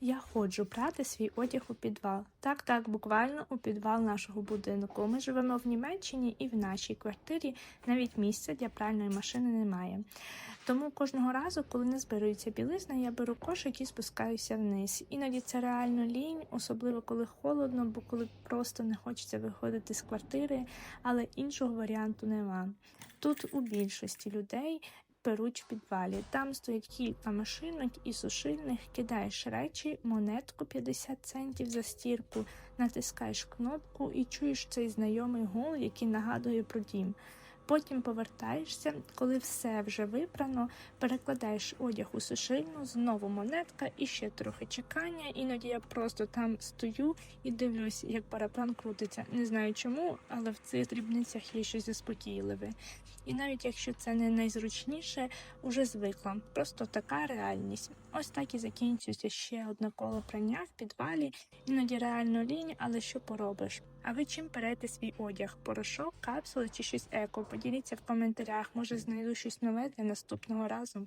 Я ходжу прати свій одяг у підвал. Так, так, буквально у підвал нашого будинку. Ми живемо в Німеччині і в нашій квартирі навіть місця для пральної машини немає. Тому кожного разу, коли не збирується білизна, я беру кошик і спускаюся вниз. Іноді це реально лінь, особливо коли холодно, бо коли просто не хочеться виходити з квартири, але іншого варіанту нема. Тут у більшості людей перуть в підвалі. Там стоять кілька машинок і сушильних, кидаєш речі, монетку 50 центів за стірку, натискаєш кнопку і чуєш цей знайомий гул, який нагадує про дім. Потім повертаєшся, коли все вже випрано, перекладаєш одяг у сушильну, знову монетка і ще трохи чекання. Іноді я просто там стою і дивлюсь, як параплан крутиться. Не знаю чому, але в цих дрібницях є щось заспокійливе. І навіть якщо це не найзручніше, уже звикла. Просто така реальність. Ось так і закінчується ще одне коло прання в підвалі. Іноді реально лінь, але що поробиш? А ви чим берете свій одяг? Порошок, капсули чи щось еко? Поділіться в коментарях, може знайду щось нове для наступного разу.